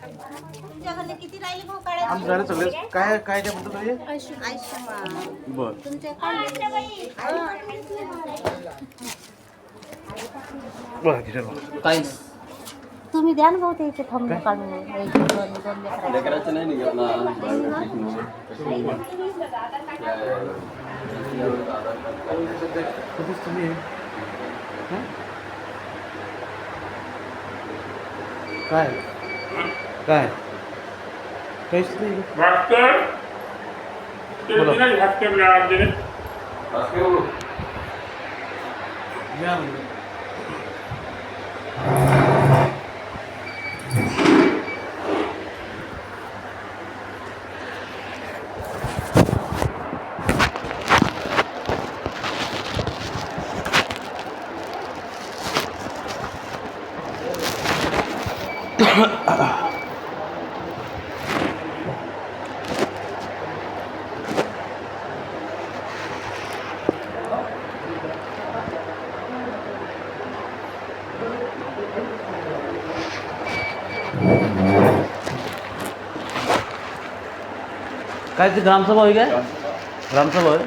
तुमच्या घरले किती राहिले भाऊ काढे आमचं झालं सगळे. काय काय काय म्हणतो तुम्ही आयुष्यमान. बर. तुमच्या बरं किशोर काय तुम्ही द्या ना भाऊ ते इथे थांबून काढून. एक दोन दोन लेकरं. लेकराचं नाही निघत ना. कधीच तुम्ही? हं? काय? काय? काहीच नाही. भास्कर ते बोला. नाही भास्कर दिले काय ते ग्रामसभा होई काय? ग्रामसभा होय?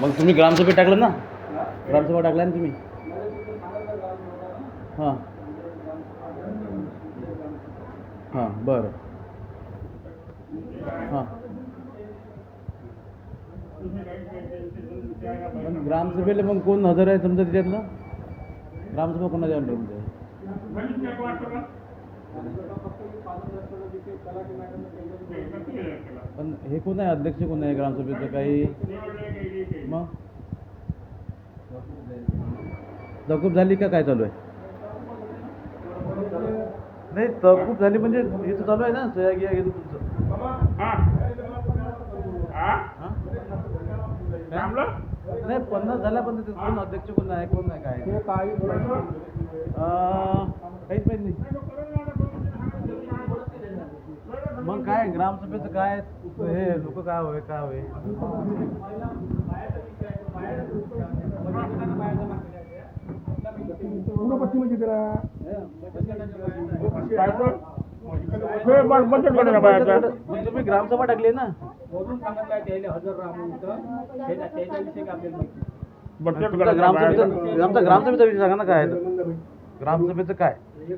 मग तुम्ही ग्रामसभेत टाकलं ना? ग्रामसभा टाकला ना तुम्ही? हां. हां बरं. हां. ग्रामसभेला मग कोण हजर आहे तुमचं त्याच्यातलं ग्रामसभा कोणाच्या अंडरमध्ये आहे पण हे कोण आहे? अध्यक्ष कोण आहे? ग्रामसभेचं काही? मग? तहकूब झाली का काय चालू आहे? नाही तहकूब झाली म्हणजे हे तर चालू आहे ना? सह्या गिया घेतो तुमचं. हा. हा? हां? नाही पन्नास झाल्या पण ते कोण अध्यक्ष कोण आहे कोण नाही काय. अं, काहीच माहीत नाही. मग काय ग्रामसभेचं काय हे लोक काय होय काय होय. मग तुम्ही ग्रामसभा टाकली ना? वरून सांगितलं त्याला हजर राहा म्हणून तर त्याच्या त्याच्याविषयी काय आपल्याला माहिती ग्रामसभेचा बाहेरचं. आमचा ग्रामसभेचा विषय सांगा ना काय आहे. ग्रामसभेचं काय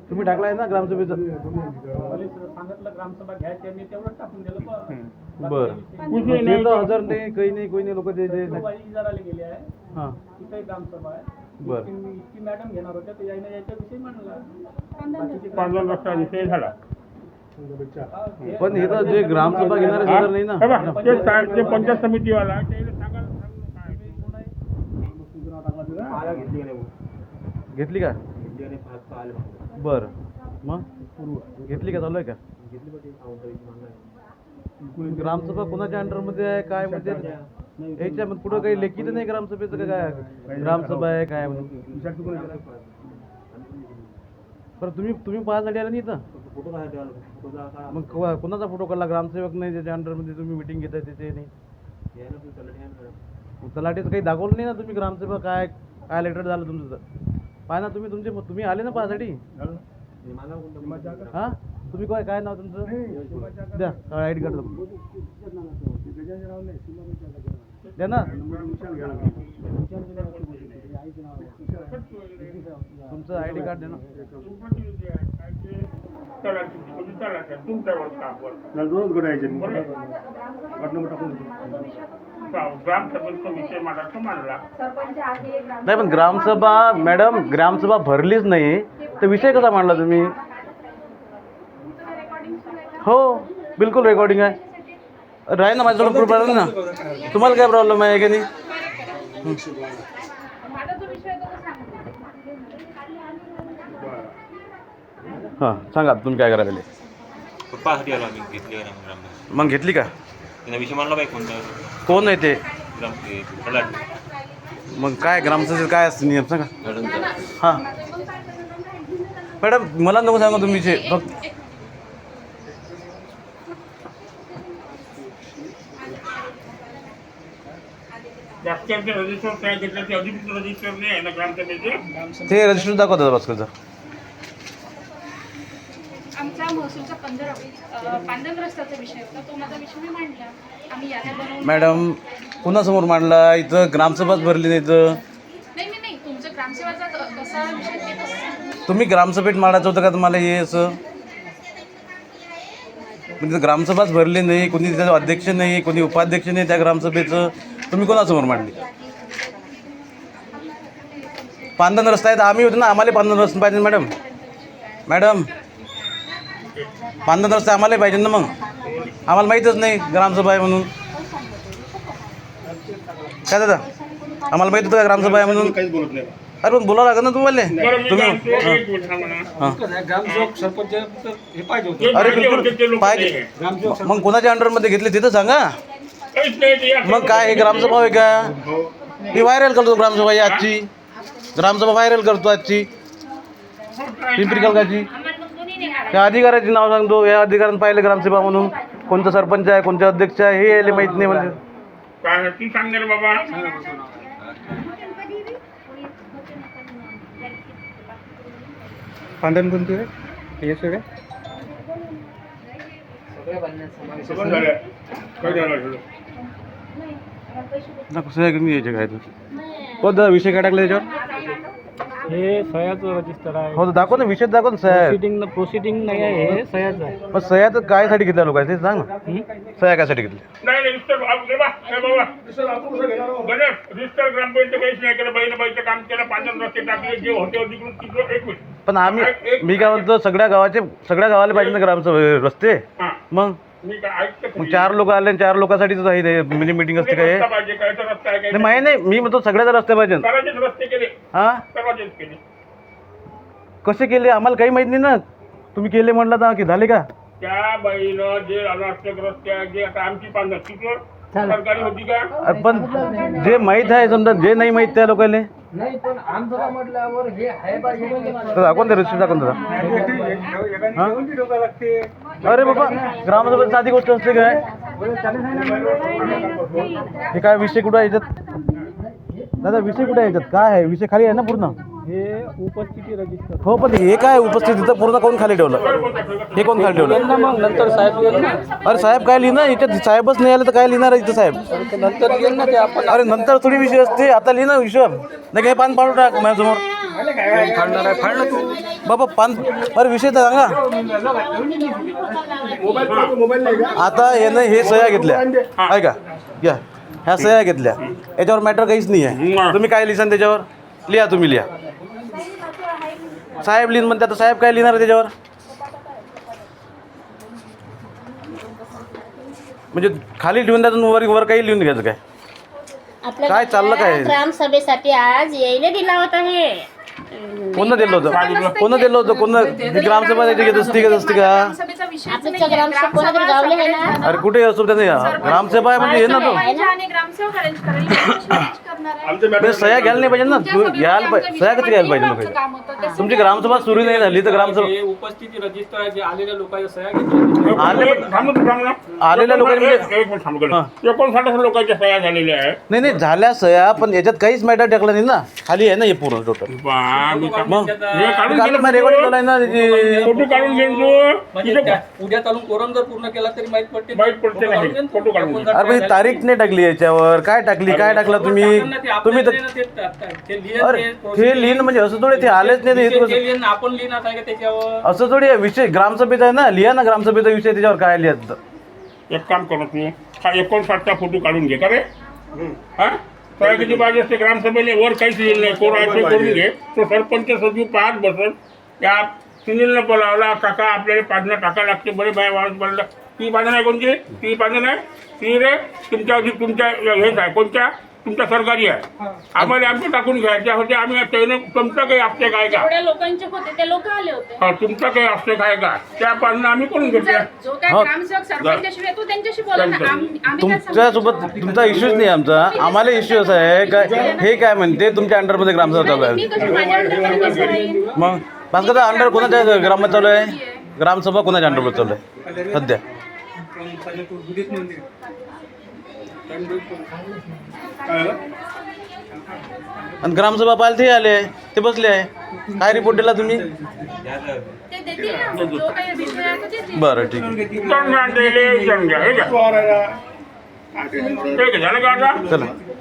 तुम्ही टाकलाय ना ग्रामसभेचं सांगितलं ग्रामसभा घ्यायची मी तेवढंच टाकून दिलं बस. बाकी बरं काही विषय नाही ते तर. हजर नाही काही नाही कोणी नाही लोक ते ते नाही. इजाराला गेले आहे हां तिथे ग्रामसभा आहे बरं. इतकी इतकी मॅडम घेणार होत्या तर यायनं याच्याविषयी म्हणला बाकीचे पाच वर्षाचा विषय झाला पण हे तर जे ग्रामसभा घेणारे? हजर नाही ना. ते पंचायत समितीवाला घेतली का बरं. मग? घेतली का? चालू आहे का? घेतली पण ग्रामसभा कोणाच्या अंडरमध्ये आहे? काय म्हणजे? याच्या मग पुढं काही लेखी तर नाही ग्रामसभेचं काय? ग्रामसभा आहे काय म्हणून बरं तुम्ही तुम्ही पाहायसाठी आला नाही इथं? फोटो काय फोटो मग को- कोणाचा फोटो काढला? ग्रामसेवक नाही त्याच्या अंडरमध्ये तुम्ही मिटिंग घेताय तिथे नाही. मग तलाठीचं काही दाखवलं नाही ना तुम्ही ग्रामसेवा काय काय लेटर झालं तुमचं तर? पाहा ना तुम्ही तुमचे तुम्ही आले ना पाहासाठी? हां? तुम्ही काय काय नाव तुमचं? द्या आय डी कार्ड द्या ना. तुमचं आय डी कार्ड ना? दोनच यायचे नाही पण ग्रामसभा मॅडम ग्रामसभा भरलीच नाही. तर विषय कसा मांडला तुम्ही? हो बिलकुल रेकॉर्डिंग आहे. राहील ना माझ्याजवळ प्रूफ राहील ना? तुम्हाला काय प्रॉब्लेम आहे की नाही? हां सांगा तुम्ही काय करायला लागले. पाहती आलो आम्ही घेतली का नाही ग्राम मग घेतली का? तिने विषय मांडला पाहिजे कोणता? कोण आहे ते? ग्राम ते तलाठी. मग काय ग्रामसभेचे काय असते नियम सांगा. हां. मॅडम मला नको सांगा तुम्ही विषय फक्त जास्तीचे रजिस्टर काय घेतलं ते रजिस्टर नाही आहे ना ग्रामसभेचे? ते रजिस्टर दाखवतात भास्करचं. आमचा महसूलचा पंधरा अ, पांढन रस्त्याचा विषय होता. तो माझा विषय मी मांडला. आम्ही याद्या बनवून मॅडम कुणासमोर मांडला? इथं ग्रामसभाच भरली नाही इथं. नाही नाही नाही. तुमचं ग्रामसेवाचा क- कसा विषय ते कसं तुम्ही ग्रामसभेत मांडायचं होतं का तुम्हाला हे असं? म्हणजे ग्रामसभाच भरली नाही कोणी त्याचा अध्यक्ष नाही कोणी उपाध्यक्ष नाही त्या ग्रामसभेचं. तुम्ही कोणासमोर मांडली? पांधन रस्ता आहे तर आम्ही होतो ना आम्हाला पांधन रस्ता पाहिजे मॅडम. मॅडम पांधन रस्ता आम्हाला पाहिजे ना मग. आम्हाला माहीतच नाही ग्रामसभा आहे म्हणून. काय दादा? आम्हाला माहीत होतं का ग्रामसभा आहे म्हणून? काहीच बोलत नाही. अरे पण बोलावं लागेल ना तुम्हाला. तुम्ही. हां. अरे बिलकुल पाहिजे. मग कोणाच्या अंडरमध्ये घेतले तिथं सांगा. काहीच नाही मग काय हे ग्रामसभा आहे का? मी व्हायरल करतो ग्रामसभा ही आजची. ग्रामसभा व्हायरल करतो आजची. पिंपरी कलकाची त्या अधिकाऱ्याचे नाव सांगतो. या अधिकाऱ्यानं पाहिलं ग्रामसभा म्हणून. कोणतं सरपंच आहे कोणते अध्यक्ष आहे हे यायला माहीत नाही म्हणजे. काय ती बाबा कोणती हे सगळे? सगळं काय कमी यायचे काय तर? हो दादा विषय काय टाकला त्याच्यावर हे सह्याचं रजिस्टर आहे. हो तर दाखव ना विषय दाखव ना सह्या प्रोसिडिंग प्रोसिडिंग नाही आहे हे सह्याचं आहे. सह्या तर कायसाठी घेतल्या लोकांनी ते सांग ना. सह्या कायसाठी घेतल्या नाही नाही रजिस्टर आप- रे बा, रे बाबा. गणेश रजिस्टर ग्रामपंचायत काहीच नाही केलं बहिण बाईचं काम केलं पाच रस्ते टाकले जे होते अधिकृत तिथं एक मिनिट. पण आम्ही मी काय म्हणतो सगळ्या गावाचे सगळ्या गावाला पाहिजे ना ग्रामसभा रस्ते. हां. मग? मी काय ऐकतं मग चार लोक आले आणि चार लोकांसाठीच आहे ते मिनी मिटिंग असते काय? रस्ता पाहिजे काय तर रस्ता आहे काय नाही माहिती नाही मी म्हणतो सगळ्याचा रस्ते पाहिजे. सर्वांचेच रस्ते केले. हा? सर्वांचेच केले. कसे केले? आम्हाला काही माहीत नाही ना. तुम्ही केले म्हटलं तर की झाले का? त्या बाईनं जे अनावश्यक रस्ते आहेत, जे आता आमची पांढर तिथं सरकारी होती का? अरे पण जे माहीत आहे समजा जे नाही माहीत त्या लोकांना नाही पण आमचं म्हटल्यावर हे आहे तर दाखवून द्या रजिस्टर दाखवून द्या हा? अरे बाबा ग्रामसभेत साधी गोष्ट असते काय? हे काय विषय कुठं आहे याच्यात? दादा विषय कुठे याच्यात? काय आहे? विषय खाली आहे ना पूर्ण? हे उपस्थिती रजिस्टर. हो पण हे काय उपस्थितीचं पूर्ण कोण खाली ठेवलं? हे कोण खाली ठेवलं? मग नंतर साहेब येईल ना. अरे साहेब काय लिहिणार? याच्यात साहेबच नाही आले तर काय लिहिणार इथं साहेब? ते नंतर येईल ना ते आपण. अरे नंतर थोडी विषय असते आता लिहिना हिशोब नाही काय पान पाडू टाक माझ्यासमोर. फाडणार आहे फाडलं तू बाबा पान अरे विषय तर सांगा आता यानं हे सह्या घेतल्या ऐका या ह्या सह्या घेतल्या याच्यावर मॅटर काहीच नाही आहे तुम्ही काय लिहिसान त्याच्यावर लिहा तुम्ही लिहा साहेब लिहिन म्हणते आता साहेब काय लिहिणार आहे त्याच्यावर म्हणजे खाली ठेवून द्यायचं आणि वर वर काही लिहून घ्यायचं काय काय चाललं काय? ग्रामसभेसाठी आज यायला दिला होता हे कोण दिलं होतं कोण दिलं होतं कोण ग्रामसभा घेत असते घेत असते का गावले आहे ना? अरे कुठे असो त्याने ग्रामसभा आहे म्हणजे हे ना तो आणि ग्रामसेवक अरेंज करेल. arrange करणार आहे. आमचे म्हणजे सह्या घ्यायला नाही पाहिजे ना? तू घ्यायला पाहिजे सह्या कधी घ्यायला पाहिजे लोकांनी काम होतं. ते तुमची ग्रामसभा सुरू नाही झाली तर ग्रामसभा उपस्थिती रजिस्टर आहे जे आलेल्या लोकांच्या सह्या घेतल्या आले एक- थांबा तू, थांब. ना. आलेल्या एक- म्हणजे- एक मिनिट थांब गणेश. एकोणसाठ लोकांच्या सह्या झालेल्या आहेत. नाही नाही झाल्या सह्या पण याच्यात काहीच मॅटर टाकलं नाही ना. खाली आहे ना हे पूर्ण टोटल बा, मी का- मग हे काढून घेऊन रेकॉर्डिंग केलाय ना त्याची फोटो काढून घेऊन तू. म्हणजे तिथं त्या- उद्या चालून कोरम जर पूर्ण केला तरी माहीत पडते. माहीत पडते फोटो नाही. काढून. फोटो काढून अरे पण ही तारीख नाही टाकली याच्यावर. काय टाकली? काय टाकलं तुम्ही? ते आपल्याला तुम्ही तर नाही ना ते टाकतात. ते लिहिन अरे ते ते procedure. लिहिणं म्हणजे असं थोडे ते आलेच नाही ते- ते आपण लिहिणार आहे का त्याच्यावर? असं थोडी आहे विषय ग्रामसभेचा आहे ना लिहा ना ग्रामसभेचा विषय त्याच्यावर काय लिहायचं एक काम करू तू. हा एकोणसाठचा फोटो काढून घे का रे हा? किती पाहिजे असते ग्रामसभेने वर काहीच लिहिलं नाही. कोण आहे ते करून घे. तो सरपंच सचिव पाहत बसल. त्या सुनीलनं बोलावला काका आपल्याला पाजणं टाका लागते. बरे बाय माणूस बोलला. ती पाजणं आहे कोणती ती पाजणं आहे ती रे तुमच्या तुमच्या हेच आहे कोणत्या तुमच्या सरकारी आहे. आम्हाला आमचे टाकून घ्यायच्या होते. आम्ही त्याने तुमचं काही आपटे काय का? लोकांचे होते ते लोक आले होते. हा तुमचं काही असते काय का? त्या पाजणं आम्ही करून घेतल्या? जो काय हो. ग्रामसेवक सरपंचाशी येतो त्यांच्याशी बोला ना. आम- आम्ही काय तुमच्यासोबत तुमचा इश्यूच नाही आमचा. आम्हाला इश्यू असा आहे काय हे काय म्हणते? तुमच्या अंडरमध्ये ग्रामसभा चालू? मी आहे कशी माझ्या अंडरमध्ये कसं राहील मग भास्कर अंडर कोणाच्या ग्रामात चालू आहे? ग्रामसभा कोणाच्या अंडरमध्ये चालू आहे? सध्या. आणि ग्रामसभा पाहिलं ते आले ते बसले आहे. काय रिपोर्ट दिला तुम्ही? त्यात ते देतील ना जो काही विषय आहे तो देतील बरं ठीक आहे. हे चला.